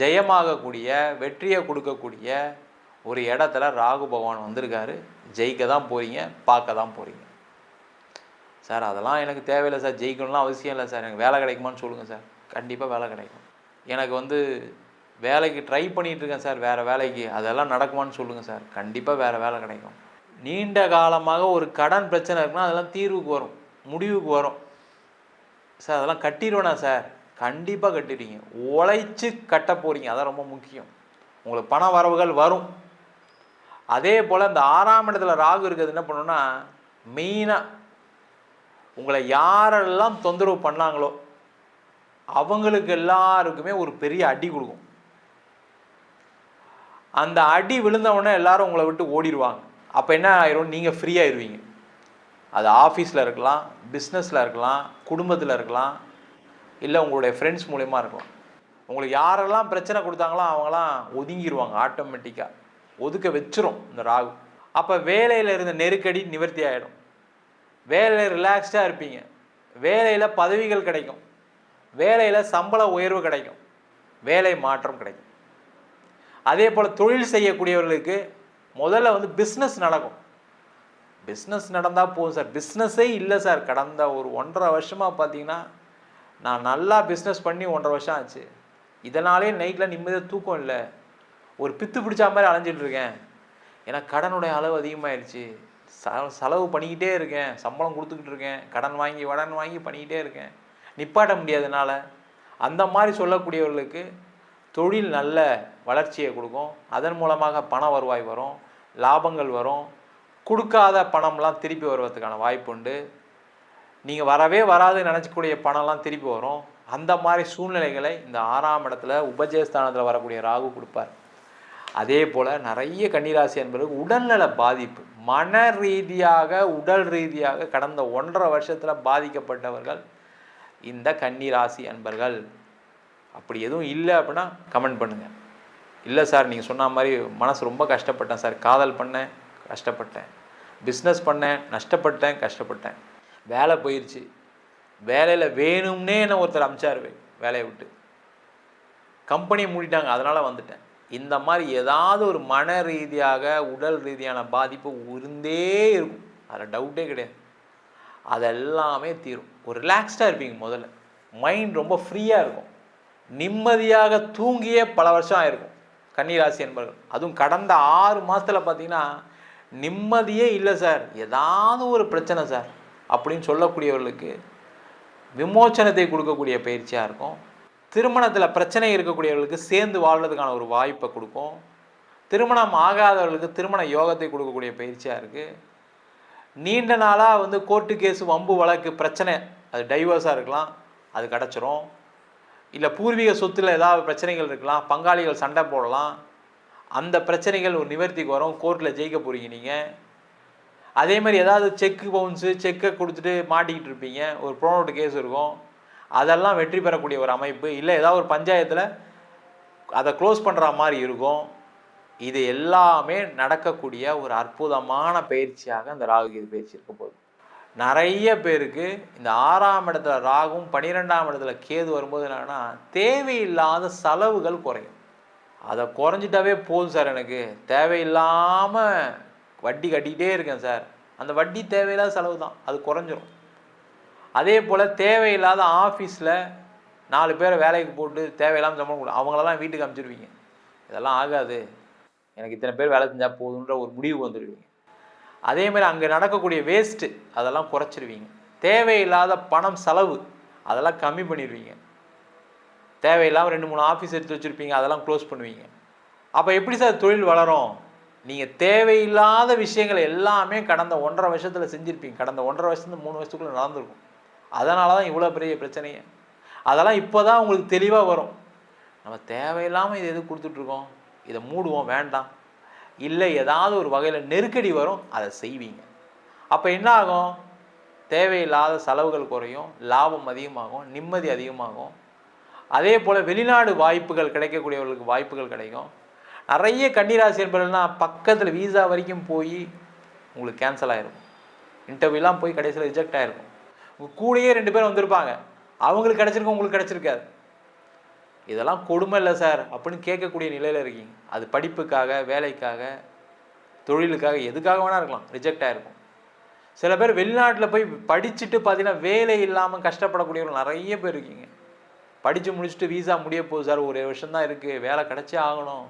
ஜெயமாகக்கூடிய வெற்றியை கொடுக்கக்கூடிய ஒரு இடத்துல ராகு பகவான் வந்திருக்காரு. ஜெயிக்க தான் போகிறீங்க பார்க்க தான் போகிறீங்க சார் அதெல்லாம் எனக்கு தேவையில்லை சார். ஜெயிக்கணும்லாம் அவசியம் இல்லை சார். எனக்கு வேலை கிடைக்குமான்னு சொல்லுங்கள் சார். கண்டிப்பாக வேலை கிடைக்கும். எனக்கு வந்து வேலைக்கு ட்ரை பண்ணிகிட்ருக்கேன் இருக்கேன் சார் வேறு வேலைக்கு. அதெல்லாம் நடக்குமான்னு சொல்லுங்கள் சார். கண்டிப்பாக வேறு வேலை கிடைக்கும். நீண்ட காலமாக ஒரு கடன் பிரச்சனை இருக்குன்னா அதெல்லாம் தீர்வுக்கு வரும். முடிவுக்கு வரும். சார் அதெல்லாம் கட்டிடுவேனா சார். கண்டிப்பாக கட்டிடுவீங்க. உழைச்சி கட்ட போகிறீங்க அதான் ரொம்ப முக்கியம். உங்களுக்கு பண வரவுகள் வரும். அதே போல் இந்த ஆறாம் இடத்துல ராகு இருக்கிறது என்ன பண்ணுன்னா மெயினாக உங்களை யாரெல்லாம் தொந்தரவு பண்ணாங்களோ அவங்களுக்கு எல்லாருக்குமே ஒரு பெரிய அடி கொடுக்கும். அந்த அடி விழுந்தவுடனே எல்லாரும் உங்களை விட்டு ஓடிடுவாங்க. அப்போ என்ன ஆயிரும்? நீங்கள் ஃப்ரீயாகிடுவீங்க அது ஆஃபீஸில் இருக்கலாம் பிஸ்னஸில் இருக்கலாம் குடும்பத்தில் இருக்கலாம் இல்லை உங்களுடைய ஃப்ரெண்ட்ஸ் மூலயமா இருக்கலாம். உங்களுக்கு யாரெல்லாம் பிரச்சனை கொடுத்தாங்களோ அவங்களாம் ஒதுங்கிடுவாங்க ஆட்டோமேட்டிக்காக ஒதுக்க வச்சிரும் இந்த ராகு. அப்போ வேலையில் இருந்த நெருக்கடி நிவர்த்தி ஆகிடும் வேலையில் ரிலாக்ஸ்டாக இருப்பீங்க. வேலையில் பதவிகள் கிடைக்கும். வேலையில் சம்பள உயர்வு கிடைக்கும். வேலை மாற்றம் கிடைக்கும். அதே போல் தொழில் செய்யக்கூடியவர்களுக்கு முதல்ல வந்து பிஸ்னஸ் நடக்கும். பிஸ்னஸ் நடந்தால் போதும் சார். பிஸ்னஸே இல்லை சார். கடந்த ஒரு ஒன்றரை வருஷமாக பார்த்தீங்கன்னா நான் நல்லா பிஸ்னஸ் பண்ணி ஒன்றரை வருஷம் ஆச்சு. இதனாலே நைட்டில் நிம்மதியாக தூக்கம் இல்லை. ஒரு பித்து பிடிச்சா மாதிரி அலைஞ்சிட்டு இருக்கேன். ஏன்னா கடனுடைய அளவு அதிகமாகிடுச்சு ச செலவு பண்ணிக்கிட்டே இருக்கேன். சம்பளம் கொடுத்துக்கிட்டு இருக்கேன். கடன் வாங்கி வடன் வாங்கி பண்ணிக்கிட்டே இருக்கேன். நிப்பாட்ட முடியாதனால அந்த மாதிரி சொல்லக்கூடியவர்களுக்கு தொழில் நல்ல வளர்ச்சியை கொடுக்கும். அதன் மூலமாக பண வருவாய் வரும் லாபங்கள் வரும். கொடுக்காத பணம்லாம் திருப்பி வருவதற்கான வாய்ப்பு உண்டு. நீங்கள் வரவே வராதுன்னு நினச்சக்கூடிய பணம்லாம் திருப்பி வரும். அந்த மாதிரி சூழ்நிலைகளை இந்த ஆறாம் இடத்துல உபஜயஸ்தானத்தில் வரக்கூடிய ராகு கொடுப்பார். அதே போல் நிறைய கன்னிராசி என்பது உடல்நல பாதிப்பு. மன ரீதியாக உடல் ரீதியாக கடந்த ஒன்றரை வருஷத்தில் பாதிக்கப்பட்டவர்கள் இந்த கன்னிராசி அன்பர்கள் அப்படி எதுவும் இல்லை அப்படின்னா கமெண்ட் பண்ணுங்கள் இல்லை சார் நீங்கள் சொன்ன மாதிரி மனசு ரொம்ப கஷ்டப்பட்டேன் சார். காதல் பண்ணேன் கஷ்டப்பட்டேன். பிஸ்னஸ் பண்ணேன் நஷ்டப்பட்டேன் கஷ்டப்பட்டேன். வேலை போயிடுச்சு வேலையில் வேணும்னே என்ன ஒருத்தர் அமிச்சார். வேலையை விட்டு. கம்பெனியை மூடிட்டாங்க அதனால் வந்துட்டேன். இந்த மாதிரி ஏதாவது ஒரு மன ரீதியாக உடல் ரீதியான பாதிப்பு இருந்தே இருக்கும். அதில் டவுட்டே கிடையாது. அதெல்லாமே தீரும். ஒரு ரிலாக்ஸ்டாக இருப்பீங்க முதல்ல. மைண்ட் ரொம்ப ஃப்ரீயாக இருக்கும். நிம்மதியாக தூங்கியே பல வருஷம் ஆயிருக்கும். கன்னிராசி என்பவர்கள். அதுவும் கடந்த ஆறு மாதத்தில் பார்த்தீங்கன்னா நிம்மதியே இல்லை சார். ஏதாவது ஒரு பிரச்சனை சார். அப்படின்னு சொல்லக்கூடியவர்களுக்கு விமோச்சனத்தை கொடுக்கக்கூடிய பயிற்சியாக இருக்கும். திருமணத்தில் பிரச்சனை இருக்கக்கூடியவர்களுக்கு சேர்ந்து வாழ்றதுக்கான ஒரு வாய்ப்பை கொடுக்கும். திருமணம் ஆகாதவர்களுக்கு திருமண யோகத்தை கொடுக்கக்கூடிய பயிற்சியாக இருக்குது நீண்ட நாளாக வந்து கோர்ட்டு கேஸ் வம்பு வழக்கு பிரச்சனை. அது டைவர்ஸாக இருக்கலாம் அது கிடச்சிரும். இல்லை பூர்வீக சொத்தில் ஏதாவது பிரச்சனைகள் இருக்கலாம் பங்காளிகள் சண்டை போடலாம். அந்த பிரச்சனைகள் ஒரு நிவர்த்திக்கு வரும். கோர்ட்டில் ஜெயிக்க போகிறீங்க நீங்கள் அதே மாதிரி ஏதாவது செக்கு பவுன்ஸு செக்கை கொடுத்துட்டு மாட்டிக்கிட்டு இருப்பீங்க. ஒரு ப்ரோனோட் கேஸ் இருக்கும். அதெல்லாம் வெற்றி பெறக்கூடிய ஒரு அமைப்பு. இல்லை ஏதாவது ஒரு பஞ்சாயத்தில் அதை க்ளோஸ் பண்ணுற மாதிரி இருக்கும். இது எல்லாமே நடக்கக்கூடிய ஒரு அற்புதமான பயிற்சியாக இந்த ராகுகீது பயிற்சி இருக்க போகுது. நிறைய பேருக்கு இந்த ஆறாம் இடத்துல ராகும் பன்னிரெண்டாம் இடத்துல கேது வரும்போது என்னன்னா தேவையில்லாத செலவுகள் குறையும். அதை குறைஞ்சிட்டாவே போதும் சார் எனக்கு. தேவையில்லாமல் வட்டி கட்டிக்கிட்டே இருக்கேன் சார். அந்த வட்டி தேவையில்லாத செலவு தான். அது குறைஞ்சிரும். அதே போல் தேவையில்லாத ஆஃபீஸில் நாலு பேரை வேலைக்கு போட்டு தேவையில்லாமல் சம்பளம் கொடு அவங்களெல்லாம் வீட்டுக்கு அனுப்பிச்சிருவீங்க இதெல்லாம் ஆகாது. எனக்கு இத்தனை பேர் வேலை செஞ்சால் போதுன்ற ஒரு முடிவு வந்துடுவீங்க. அதே மாதிரி அங்கே நடக்கக்கூடிய வேஸ்ட்டு அதெல்லாம் குறைச்சிருவீங்க. தேவையில்லாத பணம் செலவு அதெல்லாம் கம்மி பண்ணிடுவீங்க. தேவையில்லாமல் ரெண்டு மூணு ஆஃபீஸ் எடுத்து வச்சுருப்பீங்க அதெல்லாம் க்ளோஸ் பண்ணுவீங்க. அப்போ எப்படி சார் தொழில் வளரும்? நீங்கள் தேவையில்லாத விஷயங்கள் எல்லாமே கடந்த ஒன்றரை வருஷத்தில் செஞ்சுருப்பீங்க. கடந்த ஒன்றரை வருஷத்துல மூணு வருஷத்துக்குள்ளே நடந்திருக்கும். அதனால தான் இவ்வளோ பெரிய பிரச்சனையே. அதெல்லாம் இப்போ தான் உங்களுக்கு தெளிவாக வரும். நம்ம தேவையில்லாமல் இது எது கொடுத்துட்ருக்கோம் இதை மூடுவோம் வேண்டாம். இல்லை ஏதாவது ஒரு வகையில் நெருக்கடி வரும் அதை செய்வீங்க. அப்போ என்ன ஆகும் தேவையில்லாத செலவுகள் குறையும் லாபம் அதிகமாகும் நிம்மதி அதிகமாகும். அதே போல் வெளிநாடு வாய்ப்புகள் கிடைக்கக்கூடியவர்களுக்கு வாய்ப்புகள் கிடைக்கும். நிறைய கன்னிராசி என்பதுனால் பக்கத்தில் வீசா வரைக்கும் போய் உங்களுக்கு கேன்சல் ஆகிருக்கும் இன்டர்வியூலாம் போய் கடைசியில் ரிஜெக்ட் ஆகிருக்கும் உங்கள் கூடயே ரெண்டு பேரும் வந்திருப்பாங்க. அவங்களுக்கு கிடச்சிருக்கும் உங்களுக்கு கிடச்சிருக்காது. இதெல்லாம் கொடுமை இல்லை சார் அப்படின்னு கேட்கக்கூடிய நிலையில் இருக்கீங்க. அது படிப்புக்காக வேலைக்காக தொழிலுக்காக எதுக்காக வேணால் இருக்கலாம். ரிஜெக்ட் ஆகிருக்கும் சில பேர் வெளிநாட்டில் போய் படிச்சுட்டு பார்த்தீங்கன்னா வேலை இல்லாமல் கஷ்டப்படக்கூடியவர்கள் நிறைய பேர் இருக்கீங்க. படித்து முடிச்சுட்டு வீசா முடிய போகுது சார். ஒரு வருஷம்தான் இருக்குது வேலை கிடச்சே ஆகணும்.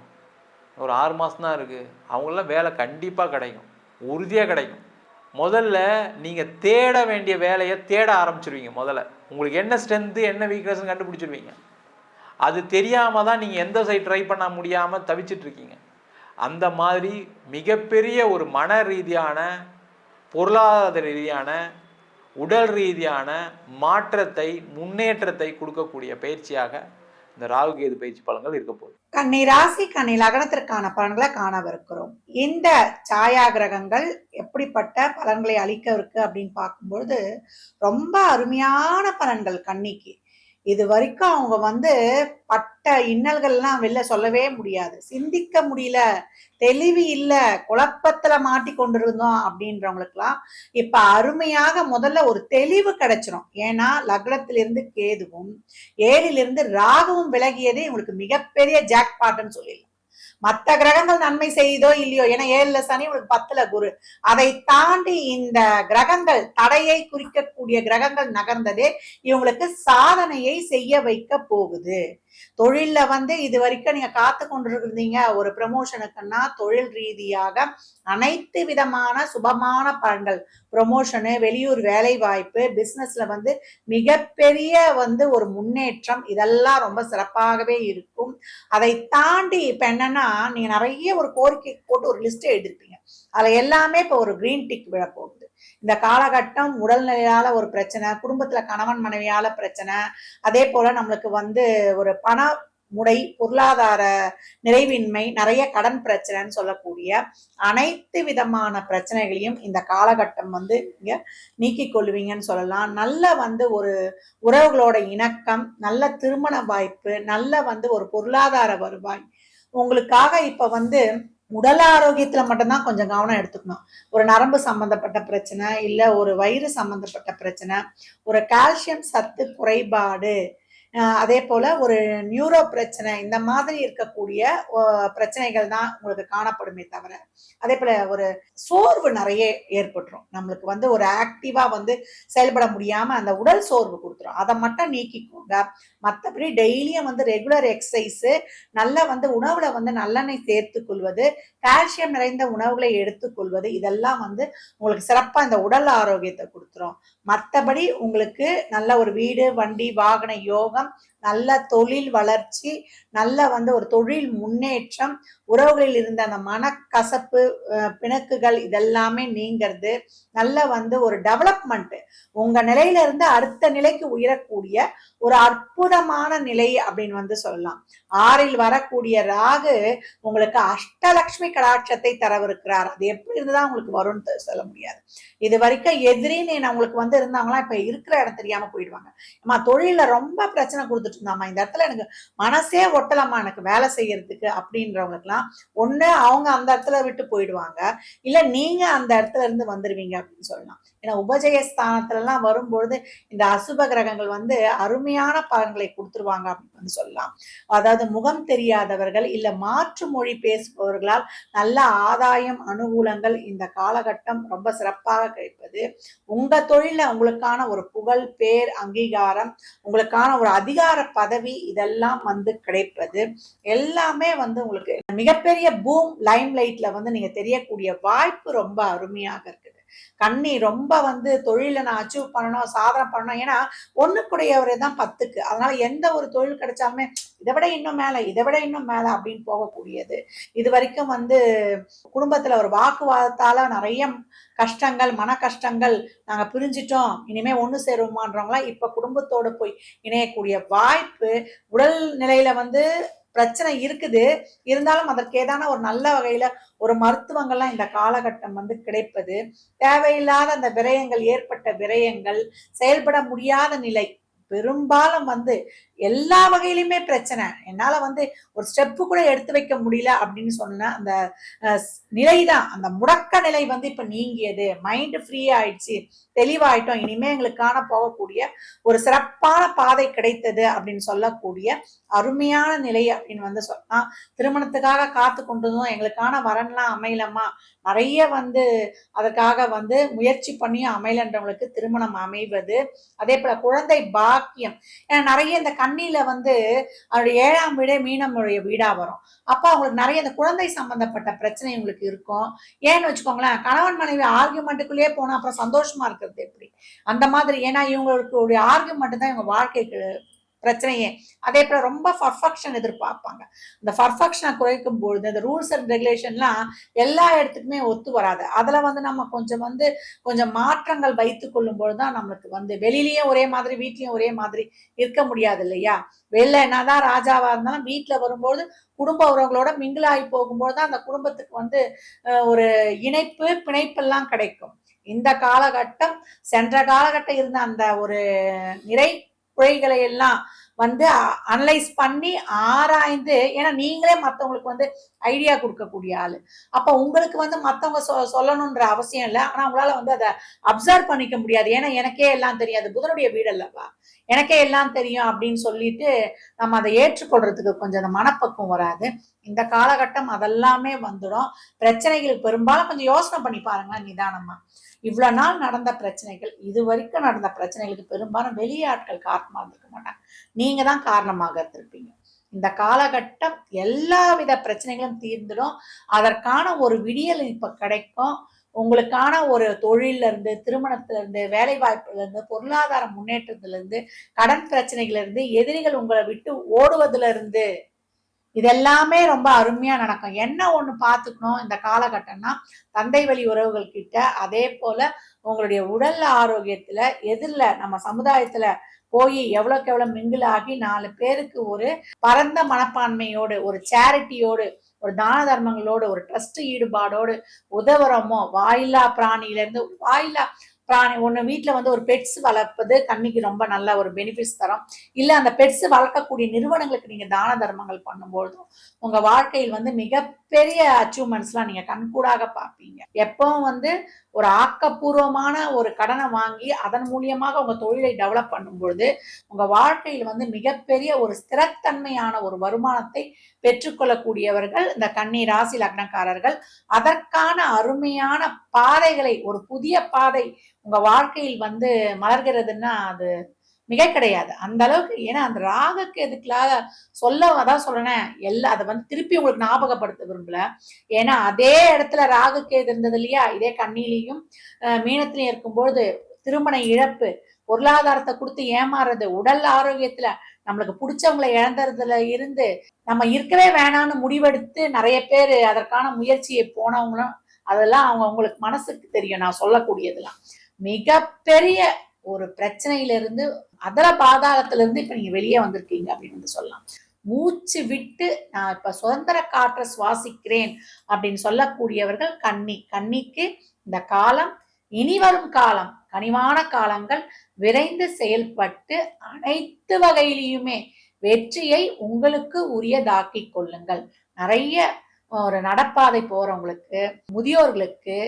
ஒரு ஆறு மாதம் தான் இருக்குது அவங்களாம் வேலை கண்டிப்பாக கிடைக்கும். உறுதியாக கிடைக்கும். முதல்ல நீங்கள் தேட வேண்டிய வேலையை தேட ஆரம்பிச்சிருவீங்க முதல்ல. உங்களுக்கு என்ன ஸ்ட்ரென்த்து என்ன வீக்னஸ்ன்னு கண்டுபிடிச்சிருவீங்க. அது தெரியாமல் தான் நீங்கள் எந்த சைட் ட்ரை பண்ண முடியாமல் தவிச்சிட்டு இருக்கீங்க. அந்த மாதிரி மிகப்பெரிய ஒரு மன ரீதியான பொருளாதார ரீதியான உடல் ரீதியான மாற்றத்தை முன்னேற்றத்தை கொடுக்கக்கூடிய பயிற்சியாக இந்த ராகுகேது பயிற்சி பலன்கள் இருக்க போகுது. கண்ணி ராசி கண்ணி லக்னத்திற்கான பலன்களை காணவிருக்கிறோம். இந்த சாயா கிரகங்கள் எப்படிப்பட்ட பலன்களை அளிக்க இருக்கு அப்படின்னு பார்க்கும்பொழுது ரொம்ப அருமையான பலன்கள் கண்ணிக்கு இது வரைக்கும் அவங்க வந்து பட்ட இன்னல்கள்லாம் வெளில சொல்லவே முடியாது. சிந்திக்க முடியல. தெளிவு இல்லை. குழப்பத்துல மாட்டி கொண்டிருந்தோம் அப்படின்றவங்களுக்குலாம் இப்ப அருமையாக முதல்ல ஒரு தெளிவு கிடைச்சிரும். ஏன்னா லக்னத்திலிருந்து கேதுவும் ஏழிலிருந்து ராகுவும் விலகியதே இவங்களுக்கு மிகப்பெரிய ஜாக் பாட்டுன்னு சொல்லிடலாம். மற்ற கிரகங்கள் நன்மை செய்தோ இல்லையோ ஏன்னா ஏழுல சனி உங்களுக்கு பத்துல குரு. அதை தாண்டி இந்த கிரகங்கள் தடையை குறிக்கக்கூடிய கிரகங்கள் நகர்ந்ததே இவங்களுக்கு சாதனையை செய்ய வைக்க போகுது. தொழில்ல வந்து இது வரைக்கும் நீங்க காத்து கொண்டிருந்தீங்க ஒரு ப்ரமோஷனுக்குன்னா தொழில் ரீதியாக அனைத்து விதமான சுபமான பலன்கள். ப்ரொமோஷனு வெளியூர் வேலை வாய்ப்பு பிசினஸ்ல வந்து மிகப்பெரிய வந்து ஒரு முன்னேற்றம். இதெல்லாம் ரொம்ப சிறப்பாகவே இருக்கும். அதை தாண்டி இப்போ என்னன்னா நீங்க நிறைய ஒரு கோரிக்கை போட்டு ஒரு லிஸ்ட் எழுதிருப்பீங்க அதில் எல்லாமே இப்போ ஒரு க்ரீன் டிக் விழ போகுது. இந்த காலகட்டம் உடல்நிலையால் ஒரு பிரச்சனை குடும்பத்தில் கணவன் மனைவியால் பிரச்சனை அதே போல் நம்மளுக்கு வந்து ஒரு பண முடை பொருளாதார நிறைவின்மை நிறைய கடன் பிரச்சனைன்னு சொல்லக்கூடிய அனைத்து விதமான பிரச்சனைகளையும் இந்த காலகட்டம் வந்து நீங்கள் நீக்கிக் கொள்வீங்கன்னு சொல்லலாம். நல்ல வந்து ஒரு உறவுகளோட இணக்கம் நல்ல திருமண வாய்ப்பு நல்ல வந்து ஒரு பொருளாதார வருவாய். உங்களுக்காக இப்போ வந்து உடல் ஆரோக்கியத்துல மட்டும்தான் கொஞ்சம் கவனம் எடுத்துக்கணும். ஒரு நரம்பு சம்பந்தப்பட்ட பிரச்சனை இல்ல ஒரு வயிறு சம்பந்தப்பட்ட பிரச்சனை ஒரு கால்சியம் சத்து குறைபாடு அதே போல ஒரு நியூரோ பிரச்சனை இந்த மாதிரி இருக்கக்கூடிய பிரச்சனைகள் தான் உங்களுக்கு காணப்படுமே தவிர அதே போல ஒரு சோர்வு நிறைய ஏற்பட்டுரும். நம்மளுக்கு வந்து ஒரு ஆக்டிவா வந்து செயல்பட முடியாம அந்த உடல் சோர்வு கொடுத்துரும். அதை மட்டும் நீக்கிக்கோங்க. மற்றபடி டெய்லியும் வந்து ரெகுலர் எக்ஸசைஸ் நல்ல வந்து உணவுல வந்து நல்லெண்ணெய் சேர்த்துக்கொள்வது கால்சியம் நிறைந்த உணவுகளை எடுத்துக்கொள்வது இதெல்லாம் வந்து உங்களுக்கு சிறப்பாக இந்த உடல் ஆரோக்கியத்தை கொடுத்துரும். மற்றபடி உங்களுக்கு நல்ல ஒரு வீடு வண்டி வாகன யோகம் நல்ல தொழில் வளர்ச்சி நல்ல வந்து ஒரு தொழில் முன்னேற்றம் உறவுகளில் இருந்த அந்த மனக்கசப்பு பிணக்குகள் இதெல்லாமே நீங்கிறது. நல்ல வந்து ஒரு டெவலப்மெண்ட் உங்க நிலையில இருந்து அடுத்த நிலைக்கு உயரக்கூடிய ஒரு அற்புதமான நிலை அப்படின்னு வந்து சொல்லலாம். ஆறில் வரக்கூடிய ராகு உங்களுக்கு அஷ்டலக்ஷ்மி கடாட்சத்தை தரவிருக்கிறார். அது எப்படி இருந்துதான் உங்களுக்கு வரும்னு சொல்ல முடியாது. இது வரைக்கும் எதிரின்னு உங்களுக்கு வந்து இருந்தாங்களா இப்ப இருக்கிற இடம் தெரியாம போயிடுவாங்க. அம்மா தொழில ரொம்ப பிரச்சனை கொடுத்துட்டு இருந்தாமா இந்த இடத்துல எனக்கு மனசே ஒட்டலாமா எனக்கு வேலை செய்யறதுக்கு அப்படின்றவங்களுக்குலாம் ஒன்று அவங்க அந்த இடத்துல விட்டு போயிடுவாங்க. இல்ல நீங்க அந்த இடத்துல இருந்து வந்துடுவீங்க அப்படின்னு சொல்லலாம். ஏன்னா உபஜயஸ்தானத்துல எல்லாம் வரும்பொழுது இந்த அசுப கிரகங்கள் வந்து அருமையான பலன்களை கொடுத்துருவாங்க அப்படின்னு வந்து சொல்லலாம். அதாவது முகம் தெரியாதவர்கள் இல்ல மாற்று மொழி பேசுபவர்களால் நல்ல ஆதாயம் அனுகூலங்கள் இந்த காலகட்டம் ரொம்ப சிறப்பாக கிடைப்பது. உங்க தொழில உங்களுக்கான ஒரு புகழ் பேர் அங்கீகாரம் உங்களுக்கான ஒரு அதிகார பதவி இதெல்லாம் வந்து கிடைப்பது எல்லாமே வந்து உங்களுக்கு மிகப்பெரிய பூம் லைம் லைட்ல வந்து நீங்க தெரியக்கூடிய வாய்ப்பு ரொம்ப அருமையாக இருக்கு. கண்ணி ரொம்ப வந்து தொழில நான் அச்சீவ் பண்ணணும் சாதனை பண்ணணும். ஏன்னா ஒண்ணுக்குடையவரே தான் பத்துக்கு. அதனால எந்த ஒரு தொழில் கிடைச்சாலுமே இதை விட இன்னும் மேல இதை விட இன்னும் மேல அப்படின்னு போகக்கூடியது. இது வரைக்கும் வந்து குடும்பத்துல ஒரு வாக்குவாதத்தால நிறைய கஷ்டங்கள் மன கஷ்டங்கள் நாங்க பிரிஞ்சிட்டோம். இனிமேல் ஒண்ணு சேருவோமான்றவங்களாம் இப்போ குடும்பத்தோட போய் இணையக்கூடிய வாய்ப்பு உடல் நிலையில வந்து பிரச்சனை இருக்குது. இருந்தாலும் அதற்கு ஏதான ஒரு நல்ல வகையில ஒரு மருத்துவங்கள்லாம் இந்த காலகட்டம் வந்து கிடைப்பது. தேவையில்லாத அந்த விரயங்கள் ஏற்பட்ட விரயங்கள் செயல்பட முடியாத நிலை. பெரும்பாலும் வந்து எல்லா வகையிலுமே பிரச்சனை. என்னால வந்து ஒரு ஸ்டெப்பு கூட எடுத்து வைக்க முடியல அப்படின்னு சொன்ன அந்த நிலைதான். அந்த முடக்க நிலை வந்து இப்ப நீங்கியது. மைண்ட் ஃப்ரீ ஆயிடுச்சு. தெளிவாயிட்டோம். இனிமே எங்களுக்கு காண போகக்கூடிய ஒரு சிறப்பான பாதை கிடைத்தது அப்படின்னு சொல்லக்கூடிய அருமையான நிலை அப்படின்னு வந்து சொன்னா திருமணத்துக்காக காத்து கொண்டதும் எங்களுக்கான வரன்லாம் அமையலம்மா. நிறைய வந்து அதற்காக வந்து முயற்சி பண்ணியும் அமையலன்றவங்களுக்கு திருமணம் அமைவது. அதே போல குழந்தை பாக்கியம். ஏன்னா நிறைய இந்த கண்ணியில வந்து அவருடைய ஏழாம் வீடே மீனமுடைய வீடா வரும். அப்ப அவங்களுக்கு நிறைய இந்த குழந்தை சம்பந்தப்பட்ட பிரச்சனை உங்களுக்கு இருக்கும். ஏன்னு வச்சுக்கோங்களேன் கணவன் மனைவி ஆர்கியூமெண்ட்டுக்குள்ளேயே போனா அப்புறம் சந்தோஷமா இருக்கிறது எப்படி? அந்த மாதிரி ஏன்னா இவங்களுடைய ஆர்குமெண்ட் தான் இவங்க வாழ்க்கைக்கு பிரச்சனையே. அதே போல ரொம்ப பர்ஃபெக்ஷன் எதிர்பார்ப்பாங்க. இந்த பர்ஃபெக்ஷனை குறைக்கும் பொழுது இந்த ரூல்ஸ் அண்ட் ரெகுலேஷன்லாம் எல்லா இடத்துக்குமே ஒத்து வராது. அதில் வந்து நம்ம கொஞ்சம் வந்து கொஞ்சம் மாற்றங்கள் வைத்து கொள்ளும் பொழுதுதான் நம்மளுக்கு வந்து வெளியிலயும் ஒரே மாதிரி வீட்லேயும் ஒரே மாதிரி இருக்க முடியாது இல்லையா? வெளில என்னதான் ராஜாவாக இருந்தாலும் வீட்டில் வரும்போது குடும்ப உறவுகளோட மிங்கிளாகி போகும்போது தான் அந்த குடும்பத்துக்கு வந்து ஒரு இணைப்பு பிணைப்பெல்லாம் கிடைக்கும். இந்த காலகட்டம் சென்ற காலகட்டம் இருந்த அந்த ஒரு நிறை குறைகளை எல்லாம் வந்து அனலைஸ் பண்ணி ஆராய்ந்து ஏன்னா நீங்களே மற்றவங்களுக்கு வந்து ஐடியா கொடுக்கக்கூடிய ஆள். அப்போ உங்களுக்கு வந்து மற்றவங்க சொ சொல்லணுன்ற அவசியம் இல்லை. ஆனால் உங்களால் வந்து அதை அப்சர்வ் பண்ணிக்க முடியாது. ஏன்னா எனக்கே எல்லாம் தெரியாது புதனுடைய வீடு அல்லவா? எனக்கே எல்லாம் தெரியும் அப்படின்னு சொல்லிட்டு நம்ம அதை ஏற்றுக்கொள்றதுக்கு கொஞ்சம் அந்த மனப்பக்குவம் வராது. இந்த காலகட்டம் அதெல்லாமே வந்துடும். பிரச்சனைகளுக்கு பெரும்பாலும் கொஞ்சம் யோசனை பண்ணி பாருங்களேன் நிதானமா. இவ்வளோ நாள் நடந்த பிரச்சனைகள் இது வரைக்கும் நடந்த பிரச்சனைகளுக்கு பெரும்பாலும் வெளியாட்கள் காரணமாக இருந்திருக்க மாட்டாங்க. நீங்க தான் காரணமாக இருந்திருப்பீங்க. இந்த காலகட்டம் எல்லா வித பிரச்சனைகளும் தீர்ந்துடும். அதற்கான ஒரு விடியல் இப்ப கிடைக்கும். உங்களுக்கான ஒரு தொழிலிருந்து இருந்து திருமணத்துல இருந்து வேலை வாய்ப்புல இருந்து பொருளாதார முன்னேற்றத்துல இருந்து கடன் பிரச்சனைகள்ல இருந்து எதிரிகள் உங்களை விட்டு ஓடுவதுல இருந்து இதெல்லாமே ரொம்ப அருமையா நடக்கும். என்ன ஒண்ணு பார்த்துக்கணும் இந்த காலகட்டம்னா தந்தை வழி உறவுகள் கிட்ட அதே போல உங்களுடைய உடல் ஆரோக்கியத்துல எதிரில் நம்ம சமுதாயத்துல போய் எவ்வளோக்கு எவ்வளோ மிங்கிள் ஆகி நாலு பேருக்கு ஒரு பரந்த மனப்பான்மையோடு ஒரு சேரிட்டியோடு ஒரு தான தர்மங்களோடு ஒரு ட்ரஸ்ட் ஈடுபாடோடு உதவுறோமோ? வாயில்லா பிராணியிலேருந்து வாயில்லா பிராணி ஒன்று வீட்டில் வந்து ஒரு பெட்ஸ் வளர்ப்பது கண்ணிக்கு ரொம்ப நல்ல ஒரு பெனிஃபிட்ஸ் தரும். இல்லை அந்த பெட்ஸ் வளர்க்கக்கூடிய நிறுவனங்களுக்கு நீங்கள் தான தர்மங்கள் பண்ணும்பொழுதும் உங்கள் வாழ்க்கையில் வந்து மிக பெரிய அச்சீவ்மெண்ட்ஸ்லாம் நீங்க கண்கூடாக பார்ப்பீங்க. எப்பவும் வந்து ஒரு ஆக்கப்பூர்வமான ஒரு கடனை வாங்கி அதன் மூலியமாக உங்க தொழிலை டெவலப் பண்ணும்பொழுது உங்கள் உங்க வாழ்க்கையில் வந்து மிகப்பெரிய ஒரு ஸ்திரத்தன்மையான ஒரு வருமானத்தை பெற்றுக்கொள்ளக்கூடியவர்கள் இந்த கன்னி ராசி லக்னக்காரர்கள் அதற்கான அருமையான பாதைகளை ஒரு புதிய பாதை உங்க வாழ்க்கையில் வந்து மலர்கிறதுன்னா அது மிக கிடையாது. அந்த அளவுக்கு ஏன்னா அந்த ராகுக்கு எதுக்குலாக சொல்ல அதான் சொல்றேன் எல்லா அதை வந்து திருப்பி உங்களுக்கு ஞாபகப்படுத்த விரும்பல. ஏன்னா அதே இடத்துல ராகுக்கு எது இருந்தது இல்லையா? இதே கண்ணிலையும் மீனத்திலையும் இருக்கும்பொழுது திருமண இழப்பு பொருளாதாரத்தை கொடுத்து ஏமாறுறது உடல் ஆரோக்கியத்துல நம்மளுக்கு பிடிச்சவங்களை இழந்ததுல இருந்து நம்ம இருக்கவே வேணாம்னு முடிவெடுத்து நிறைய பேர் அதற்கான முயற்சியை போனவங்களும் அதெல்லாம் அவங்க அவங்களுக்கு மனசுக்கு தெரியும் நான் சொல்லக்கூடியதெல்லாம். மிகப்பெரிய ஒரு பிரச்சனையிலிருந்து அதர பாதாளத்திலிருந்து இப்போ நீங்கள் வெளியே வந்திருக்கீங்க அப்படின்னு வந்து சொல்லலாம். மூச்சு விட்டு நான் இப்போ சுதந்திர காற்றை சுவாசிக்கிறேன் அப்படின்னு சொல்லக்கூடியவர்கள் கன்னி கன்னிக்கு இந்த காலம் இனி வரும் காலம் கனிவான காலங்கள் விரைந்து செயல்பட்டு அனைத்து வகையிலையுமே வெற்றியை உங்களுக்கு உரியதாக்கிக் கொள்ளுங்கள். நிறைய ஒரு நடப்பாதை போறவங்களுக்கு முதியோர்களுக்கு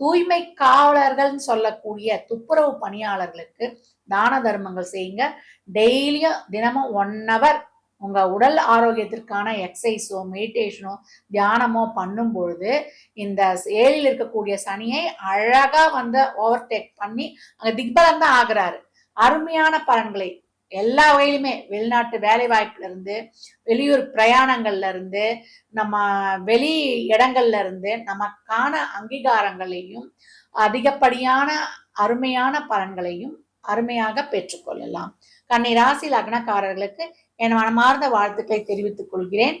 தூய்மை காவலர்கள்னு சொல்லக்கூடிய துப்புரவு பணியாளர்களுக்கு தான தர்மங்கள் செய்யுங்க. டெய்லியும் தினமும் ஒன் ஹவர் உங்க உடல் ஆரோக்கியத்திற்கான எக்ஸசைஸோ மெடிடேஷனோ தியானமோ பண்ணும் பொழுது இந்த ஏழில் இருக்கக்கூடிய சனியை அழகா வந்து ஓவர்டேக் பண்ணி அங்க திக்பலம் தான் ஆகுறாரு. அருமையான பலன்களை எல்லா வகையிலுமே வெளிநாட்டு வேலை வாய்ப்புல இருந்து வெளியூர் பிரயாணங்கள்ல இருந்து நம்ம வெளி இடங்கள்ல இருந்து நமக்கான அங்கீகாரங்களையும் அதிகப்படியான அருமையான பலன்களையும் அருமையாக பெற்றுக்கொள்ளலாம். கன்னி ராசி லக்னக்காரர்களுக்கு என் மனமார்ந்த வாழ்த்துக்களை தெரிவித்துக் கொள்கிறேன்.